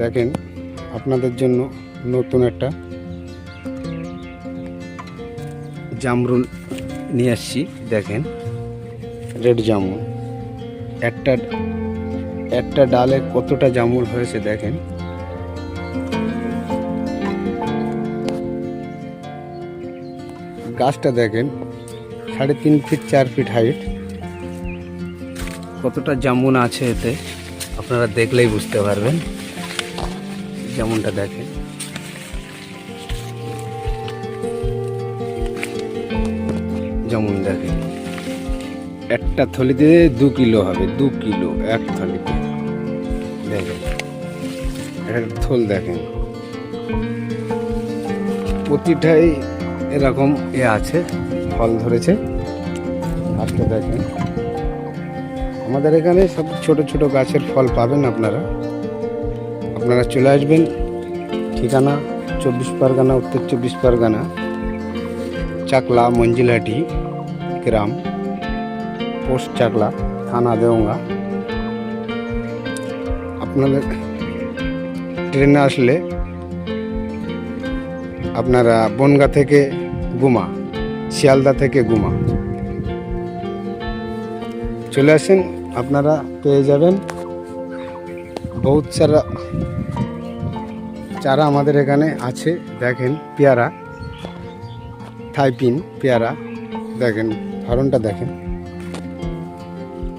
দেখেন, আপনাদের জন্য নতুন একটা জামরুল নিয়ে আসছি, দেখেন। রেড জামুন একটা একটা ডালে কতটা জামুন হয়েছে, দেখেন। গাছটা দেখেন, সাড়ে তিন ফিট, চার ফিট হাইট। কতটা জামুন আছে এতে? আপনারা দেখলেই বুঝতে পারবেন। যেমনটা দেখেন। যেমন দেখেন। একটা থলিতে দু কিলো হবে, দু কিলো, এক থলিতে। দেখেন। একটা থল দেখেন। প্রতিটাই এরকম এ আছে, ফল ধরেছে। আজকে দেখেন। আমাদের এখানে সব ছোট ছোট গাছের ফল পাবেন আপনারা। আপনারা চলে আসবেন, ঠিকানা চব্বিশ পরগনা, উত্তর চব্বিশ পরগনা, চাকলা, মঞ্জিলাটি, গ্রাম, পোস্ট চাকলা, থানা দেওঙ্গা। আপনাদের ট্রেনে আসলে আপনারা বনগা থেকে গুমা, শিয়ালদা থেকে গুমা। চলে আসেন আপনারা পেয়ে যাবেন। বহুত সারা চারা আমাদের এখানে আছে, দেখেন, পেয়ারা থাইপিন পেয়ারা, দেখেন, ধরনটা দেখেন।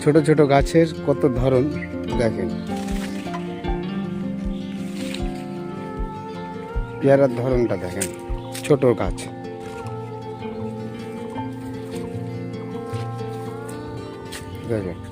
ছোট ছোট গাছের কত ধরন, দেখেন। পেয়ারার ধরনটা দেখেন, ছোট গাছ। দেখেন।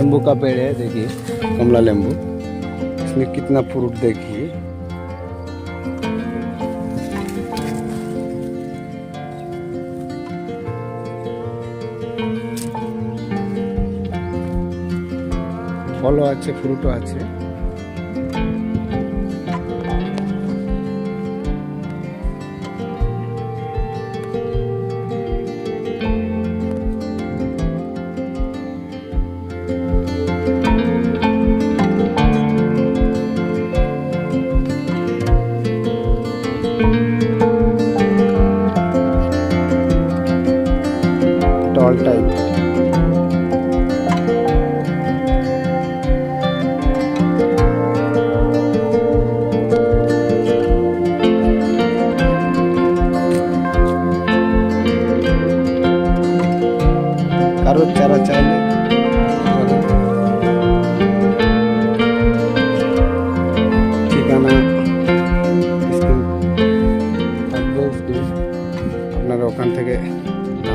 नींबू का पेड़ है देखिए कमला नींबू इसमें कितना फ्रूट देखिए ফলও আছে ফ্রুটও আছে all type. Carrot, carrot, carrot.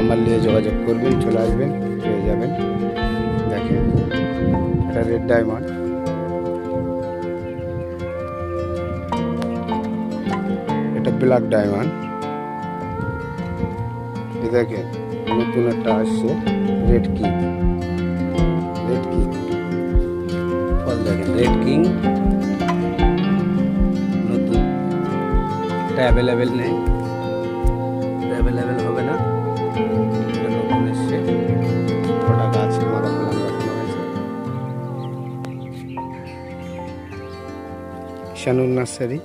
Number নিয়ে যোগাযোগ করবেন, চলে আসবেন, পেয়ে যাবেন। দেখেন এটা রেড ডায়মন্ড এটা ব্ল্যাক ডায়মন্ড এই দেখেন, নতুন একটা আসছে রেড কিং রেড কিং ফল দেখেন রেড কিং নতুন। এটা অ্যাভেলেবেল নেই। অ্যাভেলেবেল হবে শানুর নার্সারি।